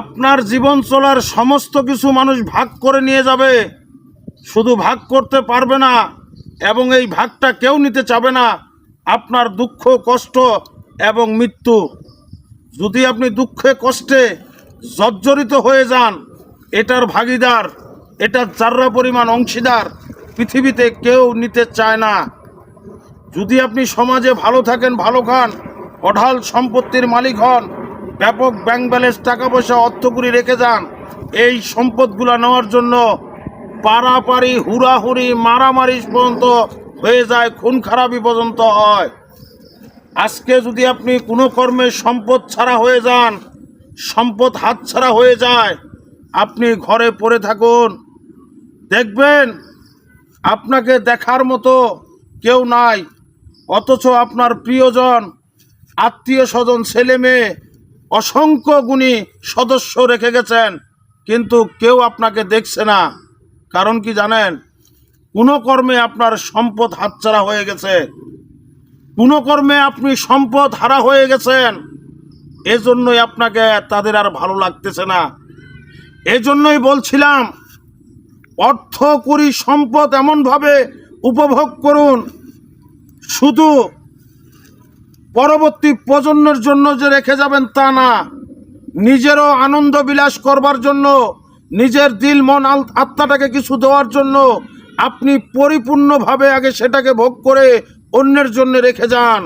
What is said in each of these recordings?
আপনার জীবন চলার সমস্ত কিছু মানুষ ভাগ করে নিয়ে যাবে। শুধু ভাগ করতে পারবে না, এবং এই ভাগটা কেউ নিতে চাবে না। আপনার দুঃখ, কষ্ট এবং মৃত্যু। যদি আপনি দুঃখে, কষ্টে জর্জরিত হয়ে যান, এটার ভাগিদার, এটার চাররা পরিমাণ অংশীদার, পৃথিবীতে কেউ নিতে চায় না। যদি আপনি সমাজে ভালো থাকেন, ভালো খান, অঢাল সম্পত্তির মালিক হন ব্যাপক ব্যাংক ব্যালেন্স টাকা পয়সা অর্থকুরি রেখে যান। এই সম্পদগুলো নেওয়ার জন্য পারাপারি, হুড়াহুড়ি, মারামারি পর্যন্ত হয়ে যায়, খুন খারাপি পর্যন্ত হয়। আজকে যদি আপনি কোনো কর্মে সম্পদ ছাড়া হয়ে যান, সম্পদ হাতছাড়া হয়ে যায়, আপনি ঘরে পড়ে থাকুন। দেখবেন আপনাকে দেখার মতো কেউ নাই, অথচ আপনার প্রিয়জন, আত্মীয় স্বজন, ছেলে মেয়ে অসংখ্য গুণী সদস্য রেখে গেছেন, কিন্তু কেউ আপনাকে দেখছে না। কারণ কি জানেন? কোনো কর্মে আপনার সম্পদ হাতছাড়া হয়ে গেছে। কোনো কর্মে আপনি সম্পদ হারা হয়ে গেছেন। এজন্যই আপনাকে তাদের আর ভালো লাগতেছে না। এজন্যই বলছিলাম অর্থ করি সম্পদ এমনভাবে উপভোগ করুন। শুধু পরবর্তী প্রজন্মের জন্য যে রেখে যাবেন তা না। নিজেরও আনন্দ বিলাস করবার জন্য, নিজের দিল, মন আত্মাটাকে কিছু দেওয়ার জন্য আপনি পরিপূর্ণভাবে আগে সেটাকে ভোগ করে অন্যের জন্য রেখে যান।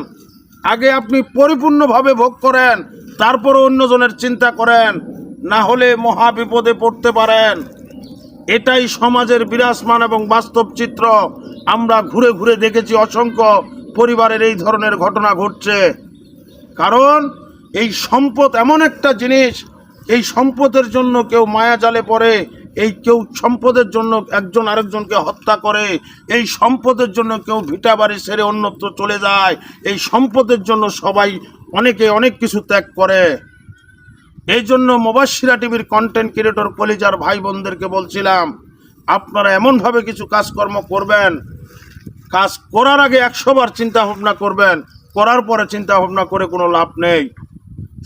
আগে আপনি পরিপূর্ণভাবে ভোগ করেন তারপরে অন্যজনের চিন্তা করেন, না হলে মহা বিপদে পড়তে পারেন। এটাই সমাজের বিরাজমান এবং বাস্তব চিত্র। আমরা ঘুরে ঘুরে দেখেছি অসংখ্য পরিবারের এই ধরনের ঘটনা ঘটছে। কারণ এই সম্পদ এমন একটা জিনিস, এই সম্পদের জন্য কেউ মায়া জালে পড়ে, এই কেউ সম্পদের জন্য একজন আরেকজনকে হত্যা করে, এই সম্পদের জন্য কেউ ভিটা বাড়ি সেরে অন্যত্র চলে যায়, এই সম্পদের জন্য সবাই অনেকে অনেক কিছু ত্যাগ করে। এই জন্য মোবাশিরা টিভির কন্টেন্ট ক্রিয়েটর কলিজার ভাই বোনদেরকে বলছিলাম, আপনারা এমনভাবে কিছু কাজকর্ম করবেন কাজ করার আগে একশো বার চিন্তা ভাবনা করবেন, করার পরে চিন্তা ভাবনা করে কোনো লাভ নেই।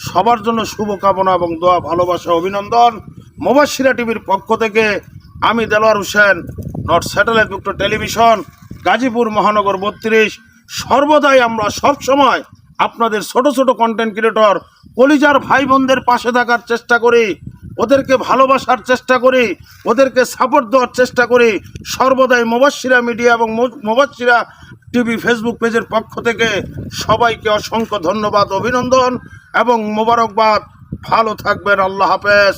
সবার জন্য শুভকামনা এবং দোয়া, ভালোবাসা, অভিনন্দন। মোবাশিরা টিভির পক্ষ থেকে আমি দেলোয়ার হোসেন, নর্থ স্যাটেলাইট যুক্ত টেলিভিশন, গাজীপুর মহানগর বত্রিশ। সর্বদাই আমরা সব সময় আপনাদের ছোট ছোট কন্টেন্ট ক্রিয়েটর কলিজার ভাই বোনদের পাশে থাকার চেষ্টা করি। ওদেরকে ভালোবাসার চেষ্টা করি, ওদেরকে সাপোর্ট দেওয়ার চেষ্টা করি। সর্বদাই মোবাশিরা মিডিয়া এবং মোবাশিরা টিভি ফেসবুক পেজের পক্ষ থেকে সবাইকে অসংখ্য ধন্যবাদ, অভিনন্দন এবং মোবারকবাদ। ভালো থাকবেন, আল্লাহ হাফেজ।